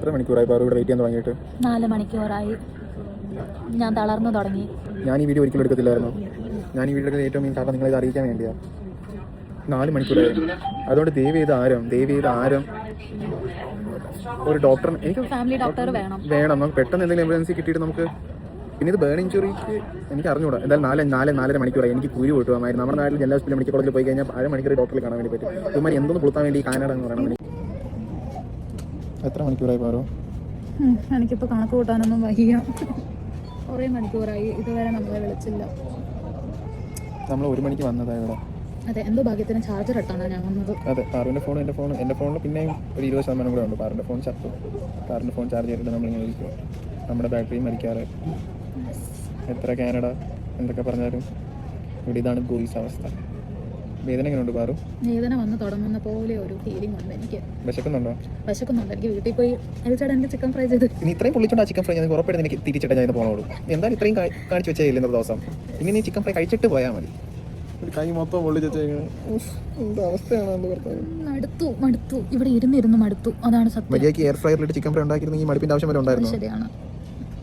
എത്ര മണിക്കൂറായി? പാറു ഇവിടെ വെയിറ്റ് ചെയ്യാൻ തുടങ്ങിയിട്ട്? നാല് മണിക്കൂറായി. ഞാൻ തളർന്നു തുടങ്ങി. ഞാൻ ഈ വീഡിയോ ഒരിക്കലും എടുക്കത്തില്ലായിരുന്നു. ഞാൻ ഈ വീഡിയോ എടുക്കുന്ന ഏറ്റവും മെയിൻ കാരണം നിങ്ങളെ ഇത് അറിയിക്കാൻ വേണ്ടിയാണ് നാല് മണിക്കൂറായി. അതുകൊണ്ട് ദേവി ചെയ്ത് ആരും ദയവ് ചെയ്ത് ആരും ഒരു ഡോക്ടർ എനിക്ക് ഫാമിലി ഡോക്ടർ വേണം. വേണം. നമുക്ക് പെട്ടെന്ന് എന്തെങ്കിലും എമർജൻസി കിട്ടിയിട്ട് നമുക്ക് പിന്നെ ഇത് ബേൺ ഇഞ്ചുറിക്ക് എനിക്ക് അറിഞ്ഞൂടാ. എന്തായാലും നാല് നാല് നാലര മണിക്കൂറായി. എനിക്ക് കുരു പൊട്ടുമായിരുന്നു നമ്മുടെ നാട്ടിൽ ജില്ലാ ഹോസ്പിറ്റൽ മെഡിക്കൽ കോളേജിൽ പോയി കഴിഞ്ഞാൽ അര മണിക്കൂർ ഡോക്ടറിൽ കാണാൻ വേണ്ടി പറ്റും. ഇതുമാതിരി എന്തൊന്ന് പുളുത്താൻ വേണ്ടി കാനഡ എന്ന് പറയണം എത്ര മണിക്കൂറായി പാറോ? എനിക്കിപ്പോ എനിക്കിപ്പോൾ കണക്ക് കൂട്ടാനൊന്നും വയ്യ. കുറേ മണിക്കൂറായി. ഇതുവരെ നമ്മളെ വിളിച്ചില്ല. നമ്മൾ ഒരു മണിക്ക് വന്നതാണ് ഇവിടെ. അതെ എന്തോ ഭാഗ്യത്തിന് ചാർജർ ഇട്ടാണ് ഞാൻ വന്നത്. അതെ പാറുവിന്റെ ഫോൺ എന്റെ ഫോൺ എന്റെ ഫോണിൽ പിന്നെയും ഒരു ഇരുപത് ശതമാനം കൂടെ ഉണ്ട്. പാറിന്റെ ഫോൺ ചത്തു. പാറിന്റെ ഫോൺ ചാർജ് ചെയ്തിട്ട് നമ്മളിങ്ങനെ ഇരിക്കും നമ്മുടെ ബാറ്ററി മരിക്കാറ് എത്ര കാനഡ? എന്തൊക്കെ പറഞ്ഞാലും ഇവിടെ ഇതാണ് ഗോയിസ് അവസ്ഥ. വേദന എങ്ങനെയുണ്ട് പാറു? വേദന വന്ന് തുടങ്ങുന്ന പോലെ ഒരു ഫീലിംഗ് ഉണ്ട് എനിക്ക്. വിശക്കുന്നുണ്ടോ? വിശക്കുന്നുണ്ട്. എനിക്ക് വീട്ടിൽ പോയി ചേട്ടാ എനിക്ക് ചിക്കൻ ഫ്രൈ ചെയ്ത്. ഇനി ഇത്രയും പൊള്ളിച്ചോണ്ട് ആ ചിക്കൻ ഫ്രൈ ഞാൻ ഉറപ്പായിട്ട് എനിക്ക് തിരിച്ചിട്ട് ഞാൻ പോണോളൂ. എന്തായാലും ഇത്രയും കാണിച്ചു വെച്ചേ ഇന്നത്തെ ദിവസം. ഇങ്ങനെ ഈ ചിക്കൻ ഫ്രൈ കഴിച്ചിട്ട് പോയാൽ മതി. ഒരു കൈ മൊത്തം പൊള്ളിച്ച് എന്താ അവസ്ഥയാണ് എന്ത് ഭർത്താവ്? മടുത്തു മടുത്തു. ഇവിടെ ഇരുന്നിരുന്ന് മടുത്തു. അതാണ് സത്യം. മര്യാദയ്ക്ക് എയർ ഫ്രയറിലിട്ട് ചിക്കൻ ഫ്രൈ ഉണ്ടാക്കിയിരുന്നെങ്കിൽ മടുപ്പിന്റെ ആവശ്യം വരെ ഉണ്ടായിരുന്നു? ശരിയാണ്.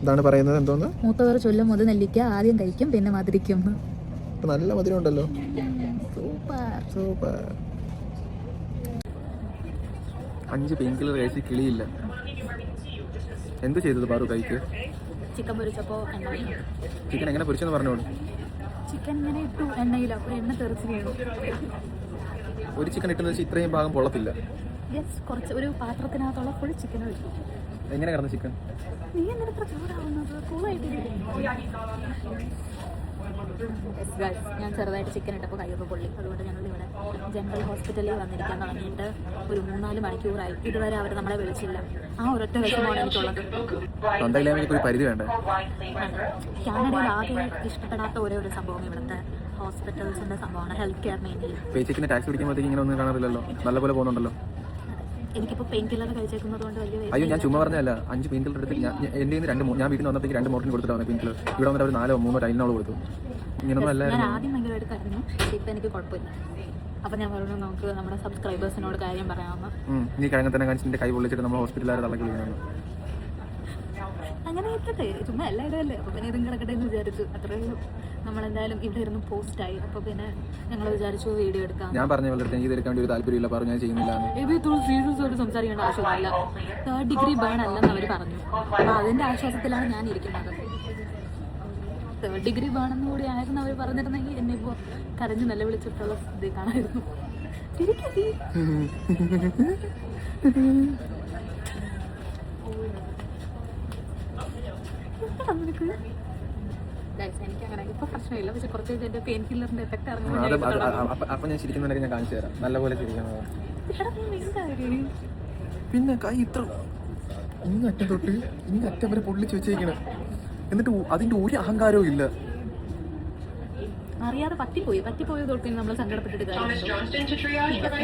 ഇതാണ് പറയുന്നത് എന്തോന്ന്? മൂത്തവർ ചൊല്ലും മുതൽ നെല്ലിക്ക ആദ്യം കഴിക്കും പിന്നെ മധുരിക്കും. നല്ല മധുരം ഉണ്ടല്ലോ. സൂപ്പർ. അഞ്ച് പെയിൻ കില്ലർ കഴിച്ച് കിളിയില്ല. എന്ത് ചെയ്തത് പാറു കൈക്ക്? ചിക്കൻ പൊരിച്ചപ്പോൾ ചിക്കൻ എങ്ങനെ പൊരിച്ചെന്ന് പറഞ്ഞോളൂ. ചിക്കൻ ഇങ്ങനെ ഇട്ടു അപ്പോൾ എണ്ണ തെറിച്ച് വീണു. ഒരു ചിക്കൻ ഇട്ടെന്ന് വെച്ചാൽ ഇത്രയും ഭാഗം പൊള്ളത്തില്ല. യെസ് കുറച്ച് ഒരു പാത്രത്തിനകത്തുള്ള ഫുൾ ചിക്കൻ എങ്ങനെ കിടന്ന ചിക്കൻ? നീ ഇത്ര ചൂടാവുന്നത്? കൂളായിട്ട് ഞാൻ ചെറുതായിട്ട് ചിക്കൻ ഇട്ടപ്പോൾ കൈയൊക്കെ പൊള്ളി. അതുകൊണ്ട് ഞങ്ങൾ ഇവിടെ ജനറൽ ഹോസ്പിറ്റലിൽ വന്നിരിക്കാൻ തുടങ്ങിയിട്ട് ഒരു മൂന്നാൽ മണിക്കൂറായി. ഇതുവരെ അവർ നമ്മളെ വിളിച്ചില്ല. ആ ഒരൊറ്റ വിഷമമാണ് എനിക്കുള്ളത്. കാനഡയിൽ ആകെ ഇഷ്ടപ്പെടാത്ത ഒരേ ഒരു സംഭവം ഇവിടുത്തെ ഹോസ്പിറ്റൽസിന്റെ സംഭവമാണ് ഹെൽത്ത് കെയർ മെയിൻലി ടാക്സ് പിടിക്കുമ്പോഴത്തേക്ക് ഇങ്ങനെ ഒന്നും കാണാറില്ലല്ലോ? നല്ലപോലെ പോകുന്നുണ്ടല്ലോ? എനിക്കിപ്പോ പെയിൻ കില്ലർ കഴിച്ചേക്കുന്നത് കൊണ്ട് വലിയ അയ്യോ ഞാൻ ചുമ്മാ പറഞ്ഞല്ല അഞ്ച് പെയിൻ കില്ലർ എടുത്ത് ഞാൻ നിന്ന് രണ്ട് ഞാൻ വീട്ടിൽ വന്നപ്പോഴത്തേക്ക് രണ്ട് മോട്ടിന് കൊടുത്തിട്ടാണ് പെയിൻ കില്ലർ ഇവിടെ വന്നിട്ട് അവർ നാലോ മൂന്നോ ടൈലിനോട് കൊടുത്തു. ഞാൻ അല്ലായിരുന്നു. ആദ്യം ഭയങ്കരമായിട്ട് കരുതുന്നു ഇപ്പം എനിക്ക് കുഴപ്പമില്ല. അപ്പം ഞാൻ പറഞ്ഞു നമുക്ക് നമ്മുടെ സബ്സ്ക്രൈബേഴ്സിനോട് കാര്യം പറയാമെന്ന് നീ കഴിഞ്ഞ തന്നെ കാണിച്ചിട്ട് കൈ പൊള്ളിച്ചിട്ട് നമ്മൾ ഹോസ്പിറ്റലിൽ തള്ളക്കി വിളിക്കുന്നു അങ്ങനെ ഇട്ടട്ടെ ചുമ്മാ എല്ലാവരും അല്ലേ അപ്പോൾ പിന്നെ ഇതും കിടക്കട്ടെ എന്ന് വിചാരിച്ചു. അത്രേ ഉള്ളൂ. നമ്മളെന്തായാലും ഇവിടെ ഇരുന്ന് പോസ്റ്റായി അപ്പോൾ പിന്നെ ഞങ്ങൾ വിചാരിച്ചു വീഡിയോ എടുക്കാം. ഞാൻ പറഞ്ഞ വളരെ എനിക്ക് എടുക്കാൻ വേണ്ടി ഒരു താല്പര്യമില്ല പറഞ്ഞു ഞാൻ ചെയ്യുന്നില്ല ഇത് ഇത്ര സീരിയസ് ആയിട്ട് സംസാരിക്കേണ്ട ആവശ്യമില്ല തേർഡ് ഡിഗ്രി ബേൺ അല്ലെന്ന് അവർ പറഞ്ഞു. അപ്പോൾ അതിന്റെ ആശ്വാസത്തിലാണ് ഞാൻ ഇരിക്കുന്നത്. തേർഡ് ഡിഗ്രി വേണമെന്ന് കൂടി ആയിരുന്നു അവർ പറഞ്ഞിരുന്നെങ്കിൽ എന്നെ ഇപ്പോൾ കരഞ്ഞ് നിലവിളിച്ചിട്ടുള്ള സ്ഥിതി കാണായിരുന്നു. അപ്പൊ ഞാൻ ചിരിക്കുന്നുണ്ടെങ്കിൽ ഞാൻ കാണിച്ചു തരാം. നല്ലപോലെ ചിരിക്കുന്നത് പിന്നെ കൈ ഇത്ര ഇങ്ങറ്റം തൊട്ട് ഇങ്ങറ്റം വരെ പൊള്ളിച്ച് വെച്ചേക്കണ്. എന്നിട്ട് അതിന്റെ ഒരു അഹങ്കാരവും ഇല്ല. അറിയാതെ പറ്റിപ്പോയി. പറ്റിപ്പോയി തൊട്ട് നമ്മൾ സങ്കടപ്പെട്ടിട്ട്?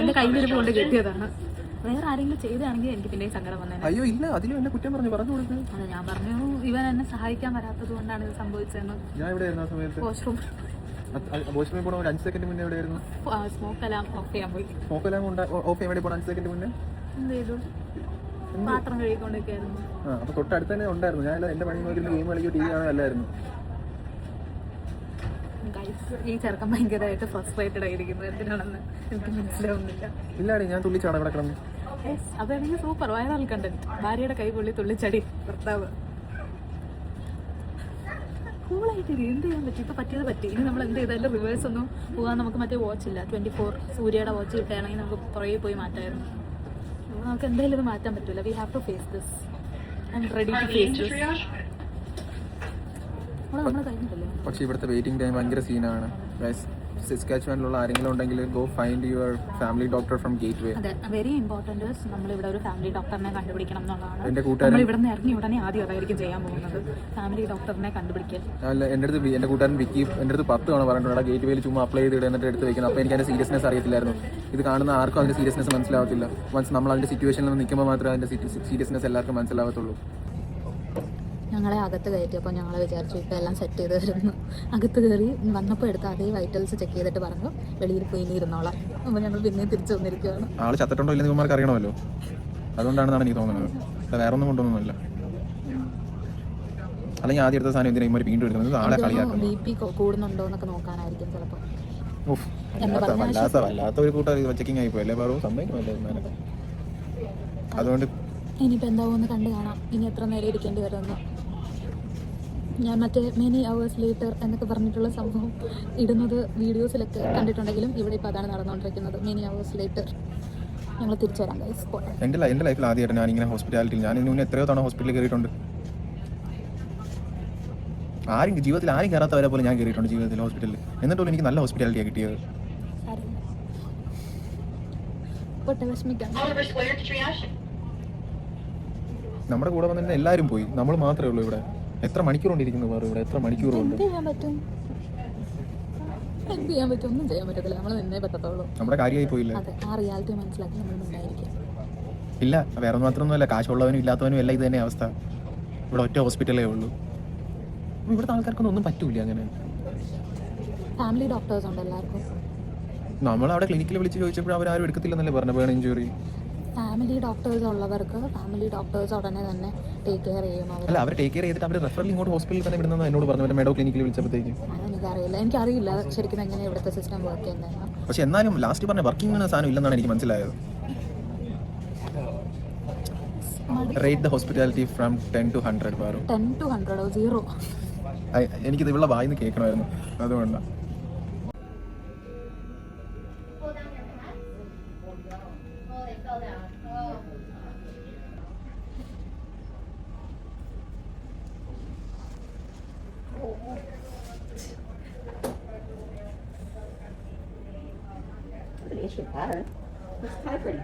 എന്റെ ഒരു കൊണ്ട് കിട്ടിയതാണ്. വേറെ ആരെങ്കിലും ചെയ്താണെങ്കിൽ എനിക്ക് പിന്നെ സങ്കടം വന്നേനെ. അയ്യോ ഇല്ല. അതിലും എന്നെ കുറ്റം പറഞ്ഞു. പറഞ്ഞു കൊടുക്ക്. അതെ ഞാൻ പറഞ്ഞു ഇവൻ എന്നെ സഹായിക്കാൻ വരാത്തത് കൊണ്ടാണ് ഇത് സംഭവിച്ചതെന്ന്. ഞാൻ ഇവിടെ ആയിരുന്നു ആ സമയത്ത്? വാഷ്റൂം ബോസ്മേ പോണ ഒരു അഞ്ച് സെക്കൻഡ് മുന്നേ എവിടെയായിരുന്നു സ്മോക്ക് എല്ലാം ഓഫ് ചെയ്യാൻ പോയി. സ്മോക്ക് അലാം ഓഫ് ചെയ്യാൻ വേണ്ടി പോണ അഞ്ച് സെക്കൻഡ് മുന്നേ? എന്ത് ചെയ്തു? പാത്രം കഴുകിക്കൊണ്ടിരിക്കുകയായിരുന്നു ആ അപ്പൊ തൊട്ടടുത്ത് തന്നെ ഉണ്ടായിരുന്നു. ഞാൻ എന്റെ പണി നോക്കി ഗെയിം കളിക്കോ ടി വി കാണാൻ അല്ലായിരുന്നു ഈ ചെറുക്കൻ ഭയങ്കരമായിട്ട് ഫ്രസ്ട്രേറ്റഡ് ആയിരിക്കുന്നു. എന്തിനാണെന്ന് എനിക്ക് മനസ്സിലാവുന്നില്ല. ഇല്ലാടി ഞാൻ തുള്ളിച്ചാണ് ഇവിടെ കിടന്നു. അതാണെങ്കിൽ സൂപ്പർ വയറാൾ കണ്ടന്റ് ഭാര്യയുടെ കൈ പൊള്ളി തുള്ളിച്ചടി ഭർത്താവ്. കൂളായിട്ട് എന്ത് ചെയ്യാൻ പറ്റും? ഇപ്പൊ പറ്റിയത് പറ്റി. ഇനി നമ്മൾ എന്ത് ചെയ്താലും റിവേഴ്സ് ഒന്നും പോകാൻ നമുക്ക് മറ്റേ വാച്ച് ഇല്ല. ട്വന്റി ഫോർ സൂര്യയുടെ വാച്ച് കിട്ടുകയാണെങ്കിൽ നമുക്ക് പുറകെ പോയി മാറ്റായിരുന്നു നമുക്ക് എന്തായാലും ഇത് മാറ്റാൻ പറ്റൂല. We have to face this I'm ready to face this പക്ഷേ ഇവിടുത്തെ വെയിറ്റിംഗ് ടൈം ഭയങ്കര സീനാണ് സിസ്കാച്ചുവാനിലുള്ള ആരെങ്കിലും ഉണ്ടെങ്കിൽ go find your family doctor from gateway അതെ വെരി ഇമ്പോർട്ടന്റ് നമ്മൾ ഇവിടെ ഒരു ഫാമിലി ഡോക്ടറിനെ കണ്ടുപിടിക്കണം എന്നുള്ളതാണ്. എന്റെ കൂട്ടുകാരൻ നമ്മൾ ഇവിടെ നിന്ന് ഇറങ്ങി ഉടനെ ആദ്യം അതായിരിക്കും ചെയ്യാൻ പോകുന്നത്. ഫാമിലി ഡോക്ടറിനെ കണ്ടുപിടിക്കൽ. അല്ല എന്റെ അടുത്ത് എന്റെ എന്റെ കൂട്ടുകാരൻ വിക്കി എന്റെ അടുത്ത് പത്ത് തവണ പറഞ്ഞിട്ടുണ്ട് ഗേറ്റ് വേയിൽ ചുമ്മാ അപ്ലൈ ചെയ്ത് എന്നിട്ട് എടുത്ത് വെക്കണം. അപ്പോൾ എനിക്ക് അതിന്റെ സീരിയസ്നെസ് അറിയത്തില്ലായിരുന്നു. ഇത് കാണുന്ന ആർക്കും അതിന്റെ സീരിയസ്നെസ് മനസ്സിലാവത്തില്ല. വൺസ് നമ്മൾ അതിന്റെ സിറ്റുവേഷനിൽ നിൽക്കുമ്പോൾ മാത്രമേ അതിന്റെ സീരിയസ്നെസ് എല്ലാവർക്കും മനസ്സിലാവത്തുള്ളൂ. ഞങ്ങളെ അകത്ത് കയറ്റിയപ്പോൾ ഞങ്ങൾ വിചാരിച്ചു ഇപ്പോൾ എല്ലാം സെറ്റ് ചെയ്ത് വരുന്നു. അകത്ത് കയറി വന്നപ്പോൾ എടുത്ത് അതേ വൈറ്റൽസ് ചെക്ക് ചെയ്തിട്ട് പറഞ്ഞു വെളിയിൽ പോയി ഇനി ഇരുന്നോളാം. അപ്പോൾ ഞങ്ങൾ പിന്നെയും തിരിച്ചു വന്നിരിക്കുകയാണ് ആൾ ചത്തിട്ടുണ്ടോ ഇല്ലെന്ന് ഇവന്മാർക്ക് അറിയണമല്ലോ. അതുകൊണ്ടാണെന്നാണ് എനിക്ക് തോന്നുന്നത്. വേറെ ഒന്നും കൊണ്ടൊന്നുമില്ല. അല്ലെങ്കിൽ ആദ്യം എടുത്ത സാധനം എന്തിനാ വീണ്ടും എടുക്കുന്നത്? ആളെ കളിയാക്കും ബി പി കൂടുന്നുണ്ടോ എന്നൊക്കെ നോക്കാനായിരിക്കും ചിലപ്പോൾ വല്ലാത്ത വല്ലാത്ത ഒരു കൂട്ടം ചെക്കിങ് ആയി പോയല്ലേ പറവും സമ്മതിക്കുമല്ലേ? അതുകൊണ്ട് ഇനിയിപ്പോൾ എന്താവുമെന്ന് കണ്ടു കാണാം. ഇനി എത്ര നേരം ഇരിക്കേണ്ടി വരുമെന്ന്. ഞാൻ മറ്റേ മെനി അവേഴ്സ് ലേറ്റർ എന്നൊക്കെ പറഞ്ഞിട്ടുള്ള സംഭവം ഇടുന്നത് വീഡിയോസിലൊക്കെ കണ്ടിട്ടുണ്ടെങ്കിലും ഇവിടെ ഇപ്പോൾ അതാണ് നടന്നുകൊണ്ടിരിക്കുന്നത്. മെനി അവേഴ്സ് ലേറ്റർ ഞങ്ങൾ തിരിച്ചു വരാം എന്റെ എന്റെ ലൈഫിൽ ആദ്യമായിട്ട് ഞാൻ ഇങ്ങനെ ഹോസ്പിറ്റാലിറ്റിയിൽ ഞാൻ ഇതിന് മുന്നേ എത്രയോ തവണ ഹോസ്പിറ്റലിൽ കയറിയിട്ടുണ്ട്. ആരും ജീവിതത്തിൽ ആരും കയറാത്തവരെ പോലെ ഞാൻ കയറിയിട്ടുണ്ട് ജീവിതത്തിൽ ഹോസ്പിറ്റലിൽ. എന്നിട്ട് പോലും എനിക്ക് നല്ല ഹോസ്പിറ്റാലിറ്റിയാണ് കിട്ടിയത്. നമ്മുടെ കൂടെ വന്നിട്ട് എല്ലാവരും പോയി. നമ്മൾ മാത്രമേ ഉള്ളൂ ഇവിടെ. എത്ര മണിക്കൂർ കൊണ്ടിരിക്കുന്നു വേറെ ഇവിടെ? എത്ര മണിക്കൂർ ഉണ്ട് ചെയ്യാൻ പറ്റും? എന്ത് ചെയ്യാൻ പറ്റും? ഒന്നും ചെയ്യാൻ പറ്റത്തില്ല. നമ്മൾ നിന്നേ പറ്റത്തുള്ളൂ. നമ്മുടെ കാര്യമായി പോയില്ലേ? ആ റിയാലിറ്റി മനസ്സിലാക്കി നമ്മൾ ഉണ്ടായിരിക്കും. ഇല്ല വേറെ മാത്രമൊന്നുമല്ല. കാശുള്ളവനും ഇല്ലാത്തവനും എല്ലാം ഇത് തന്നെ അവസ്ഥ. ഇവിടെ ഒറ്റ ഹോസ്പിറ്റലേ ഉള്ളൂ. ഇവിടുത്തെ ആൾക്കാർക്കൊന്നും ഒന്നും പറ്റൂല അങ്ങനെ. ഫാമിലി ഡോക്ടേഴ്സ് ഉണ്ട് എല്ലാവർക്കും. നമ്മൾ അവിടെ ക്ലിനിക്കിൽ വിളിച്ച് ചോദിച്ചപ്പോൾ അവർ ആരും എടുക്കത്തില്ലെന്നല്ലേ പറഞ്ഞു ബേൺ ഇഞ്ചുറി ഫാമിലി ഡോക്ടേഴ്സ് ഉള്ളവർക്ക് ഫാമിലി ഡോക്ടേഴ്സ് ഉടനെ തന്നെ ടേക്ക് കെയർ ചെയ്യും അല്ല അവർ ടേക്ക് കെയർ ചെയ്തിട്ട് അവർ റെഫറൽ ഇങ്ങോട്ട് ഹോസ്പിറ്റലിൽ തന്നെ വിടുന്നത് എന്നോട് പറഞ്ഞു മറ്റേ മെഡോ ക്ലിനിക്കിൽ വിളിച്ചപ്പോഴത്തേക്കും. അതെനിക്കറിയില്ല എനിക്കറിയില്ല. ശരിക്കും എങ്ങനെ ഇവിടുത്തെ സിസ്റ്റം വർക്ക് ചെയ്യുന്നത് പക്ഷെ എന്നാലും ലാസ്റ്റ് പറഞ്ഞ വർക്കിംഗ് സാധനം ഇല്ലെന്നാണ് എനിക്ക് മനസ്സിലായത്. Rate the hospitality from ten to hundred ten to ഹൺഡ്രഡോ zero എനിക്കിത് ഇവിടെ വായിന്ന് കേൾക്കണമായിരുന്നു. Oh. Oh. An interesting pattern. It's kind of pretty.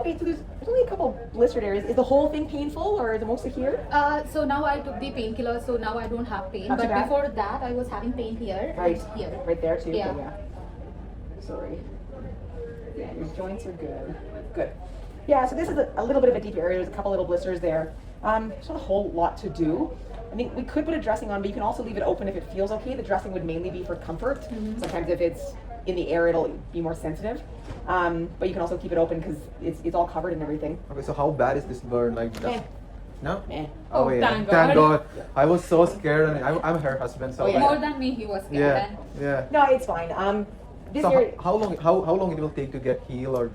okay, so there's, there's only a couple blistered areas. Is the whole thing painful, or is it mostly here? Uh, so now I took the painkiller, so now I don't have pain. Not too but bad. before that, I was having pain here Right and here. Right there too. Yeah. Okay, yeah. Sorry. Yeah, your joints are good. Good. Yeah, so this is a, a little bit of a deep area. There's a couple little blisters there. Um, there's not a whole lot to do. I think we could put a dressing on, but you can also leave it open if it feels okay. The dressing would mainly be for comfort. Mm-hmm. Sometimes if it's in the air, it'll be more sensitive. Um, but you can also keep it open because it's, it's all covered and everything. Okay, so how bad is this burn? Like, Eh. no? Eh. Oh, yeah. thank Thank God. God. I was so scared, and I, I'm her husband, so Oh, yeah. More than me, he was scared. yeah, And yeah. No, it's fine. Um, this So area, how, how long? How, how long it will take to get healed or?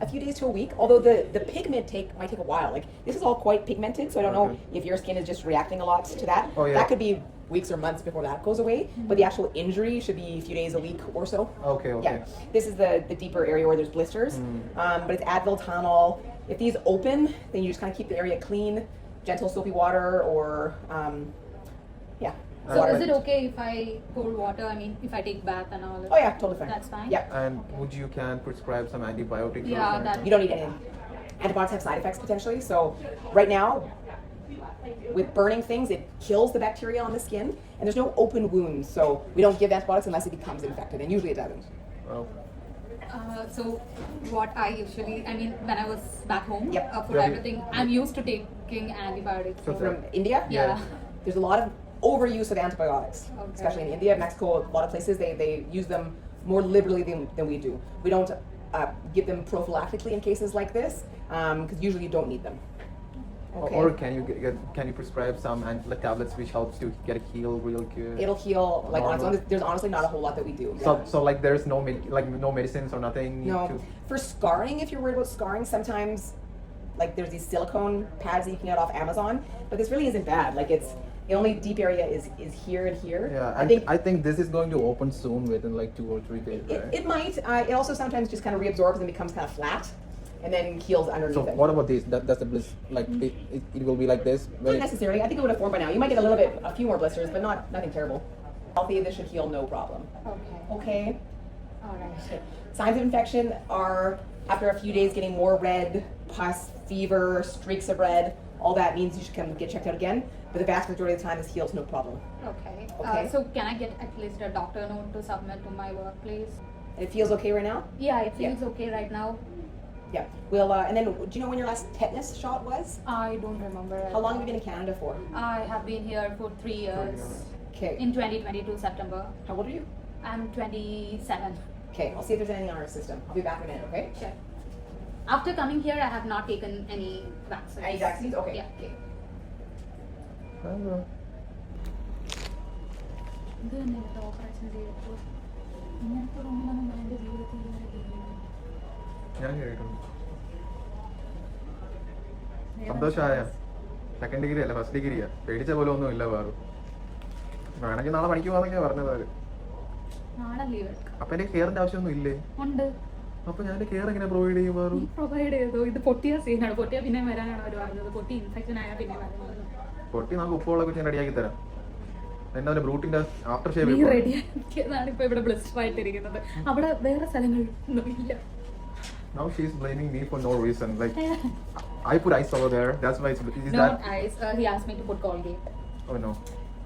A few days to a week. Although the the pigment take might take a while. Like this is all quite pigmented, so I don't know if your skin is just reacting a lot to that. Oh, yeah. That could be weeks or months before that goes away. But the actual injury should be a few days, a week or so. Okay, okay. Yeah. This is the the deeper area where there's blisters. Mm. Um, but it's Advil, Tylenol. If these open, then you just kind of keep the area clean. Gentle soapy water or um, yeah. So water. is it okay if I cold water? I mean, if I take bath and all? Oh yeah, totally fine. That's fine? Yeah. And would you can prescribe some antibiotics? Yeah, that- You don't need anything. Antibiotics have side effects potentially. So right now, with burning things, it kills the bacteria on the skin, and there's no open wounds. So we don't give antibiotics unless it becomes infected, and usually it doesn't. Oh. Uh, so what I usually, I mean, when I was back home Yep. uh, for Yeah. everything, I'm used to taking antibiotics. So so- From India, yeah. there's a lot of overuse of antibiotics, Okay. especially in India, Mexico, a lot of places they, they use them more liberally than, than we do. We don't uh, give them prophylactically in cases like this because usually you don't need them. Okay. Or can you get, get- can you prescribe some ant- like tablets which helps you get a heal real good? It'll heal. Like Normal. honestly, there's honestly not a whole lot that we do. so yeah. so like there's no med- like no medicines or nothing. No. to- For scarring, if you're worried about scarring, sometimes like there's these silicone pads that you can get off Amazon, but this really isn't bad. Like it's the only deep area is is here and here. Yeah, I and think I think this is going to open soon within like two or three days, it, right? it might. Uh, it also sometimes just kind of reabsorbs and becomes kind of flat, and then heals underneath so it. what about this? That that's the bliss. Like it, it, it will be like this. Not when necessarily. I think it would have formed by now. You might get a little bit, a few more blisters, but not nothing terrible. Healthy, this should heal no problem. Okay. Okay. All right. Signs of infection are after a few days getting more red, pus, fever, streaks of red. All that means you should come get checked out again. But the vast majority of the time, this heals no problem. Okay. Okay. Uh, so can I get at least a doctor note to submit to my workplace? And it feels okay right now? Yeah, it Yeah. feels okay right now. Yeah. We'll, uh, and then, do you know when your last tetanus shot was? I don't remember. How long have you been in Canada for? I have been here for three years. Okay. In 2022 September. How old are you? I'm 27. Okay, I'll see if there's anything on our system. I'll be back in a minute, okay? Sure. After coming here, I have not taken any vaccines. Any vaccines? Okay. Yeah. okay. ഇത് തന്നെ operation ചെയ്തപ്പോൾ ഇങ്ങനത്തെ റൂമിലൊന്നും ഞാൻ എന്റെ ജീവിതത്തിൽ ഇതുവരെ കേറിയില്ല. ഞാൻ കേട്ടിട്ടുണ്ട് സന്തോഷമായ സെക്കൻഡ് ഡിഗ്രി അല്ല ഫസ്റ്റ് ഡിഗ്രിയാ പേടിച്ച പോലെ ഒന്നും ഇല്ല വേറെ വേണമെങ്കിൽ നാളെ പണിക്ക് പോകാന്നൊക്കെയാ പറഞ്ഞത് അവർ നാളെ ലീവ് എടുക്കാം അപ്പൊ എന്റെ കെയറിന്റെ ആവശ്യമൊന്നും ഇല്ലേ ഉണ്ട് അപ്പൊ ഞാൻ കെയർ എങ്ങനെ പ്രൊവൈഡ് ചെയ്യും വേറും പ്രൊവൈഡ് ചെയ്തു ഇത് പൊട്ടിയ സീനാണ് പൊട്ടിയ പിന്നെ വരാനാണ് അവർ പറഞ്ഞത് പൊട്ടി ഇൻഫെക്ഷൻ ആയാൽ പിന്നെ പൊട്ടി നമുക്ക് ഉപ്പുവെള്ളമൊക്കെ ഞാൻ റെഡിയാക്കി തരാം എന്താ ബ്രൂട്ടിന്റെ ആഫ്റ്റർ ഷേവ് നീ റെഡി ആക്കിയതാണ് ഇപ്പൊ ഇവിടെ ബ്ലസ്ഡ് ആയിട്ടിരിക്കുന്നത് അവിടെ വേറെ സ്ഥലങ്ങളിലൊന്നും ഇല്ല Now she's blaming me for no reason. Like I put ice over there. That's why it's is Not that ice. Uh, he asked me to put Colgate. oh no.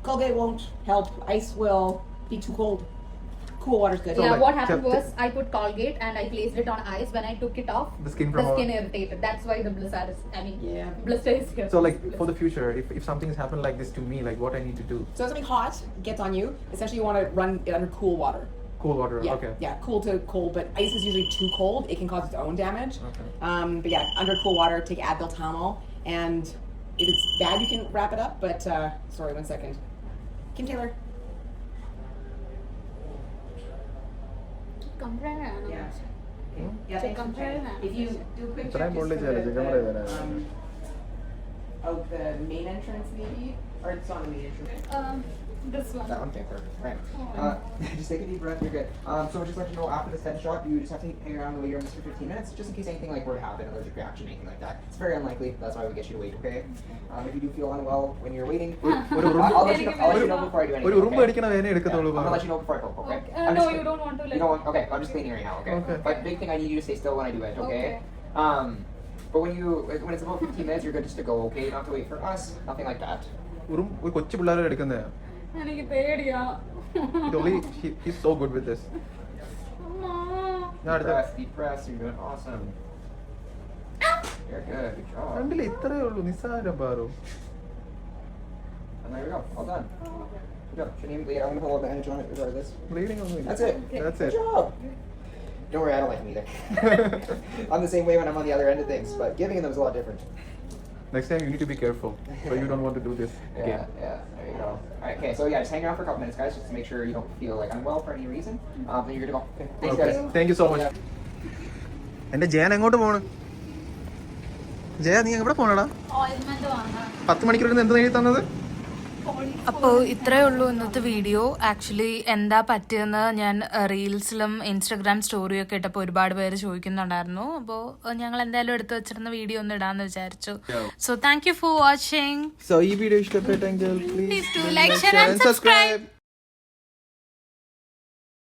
Colgate won't help. Ice will be too cold. Cool water's good. So, yeah, like, what happened kept was I put Colgate and I placed it on ice. When I took it off, The skin the from skin irritated. That's why the blister is. I mean, Yeah. blister is here. So like for the future, if, if something's happened like this to me, like what I need to do? So if something hot gets on you, essentially you want to run it under cool water. Cool water. Yeah, Okay. yeah, cool to cold, but ice is usually too cold. It can cause its own damage. Okay. Um, but yeah, under cool water, take Advil Tamil, and if it's bad, you can wrap it up. But uh, sorry, one second. Kim Taylor. comparing analysis. Yeah. Okay. Hmm? yeah so compare comparing If you do quick check just for the, the, um, out the main entrance maybe, or it's on the main entrance. Um, this one. That one, okay, perfect. Right. Uh, just take a deep breath. You're good. Um, so just let you know after the head shot, you just have to hang around the waiting room for 15 minutes, just in case anything like were to happen, allergic reaction, anything like that. It's very unlikely. That's why we get you to wait. Okay. Um, if you do feel unwell when you're waiting, ഒരു I'll, room- I'll let you know. I'll let you know before I do anything. ഒരു ഉറുമ്പ് okay? അടിക്കണ വേദന Yeah, എടുക്കത്തുള്ളൂ I'm gonna let you know before I poke. Okay. Okay. Uh, I'm no, just- you don't want to You let. don't want. Okay. I'm just cleaning right now. Okay. Okay. But big thing, I need you to stay still when I do it. Okay. Okay. Um, but when you when it's about 15 minutes, you're good just to go. Okay. You don't have to wait for us. Nothing like that. ഉറും ഒരു കൊച്ചു പിള്ളേരെ എടുക്കുന്നതാ എനിക്ക് പേടിയാ ഇത് only he, he's so good with this അമ്മ. ഞാൻ Deep അടുത്ത breath. Deep breath. You're doing awesome. You're good. Good job. കണ്ടില്ല ഇത്രയേ ഉള്ളൂ നിസ്സാരം Paru And there we go. All done. Good job. Shouldn't even bleed. I'm gonna put a little bandage on it regardless. Bleeding ഒന്നും That's it. That's Good it. job. Don't worry, I don't like them either. I'm the same way when I'm on the other end of things, but giving them is a lot different. Next time you need to be careful. So you don't want to do this Yeah, again. yeah. There you go. All right. Okay. So yeah, just hang around for a couple minutes, guys, just to make sure you don't feel like unwell for any reason. Um, then you're good to go. Okay. Thanks, Okay. guys. Thank you so much. എന്റെ ജയൻ എങ്ങോട്ട് പോണ് ജയ നീ എവിടെ പോണടാ പത്ത് മണിക്കൂർ എന്ത് നേടി തന്നത് അപ്പോൾ ഇത്രയേ ഉള്ളൂ ഇന്നത്തെ വീഡിയോ. ആക്ച്വലി എന്താ പറ്റിയെന്ന് ഞാൻ റീൽസിലും ഇൻസ്റ്റഗ്രാം സ്റ്റോറിയും ഒക്കെ ഇട്ടപ്പോൾ ഒരുപാട് പേര് ചോദിക്കുന്നുണ്ടായിരുന്നു. അപ്പോൾ ഞങ്ങൾ എന്തായാലും എടുത്തു വെച്ചിരുന്ന വീഡിയോ ഒന്ന് ഇടാന്ന് വിചാരിച്ചു. So thank you for watching so ഈ വീഡിയോ ഇഷ്ടപ്പെട്ടെങ്കിൽ please to like share and subscribe.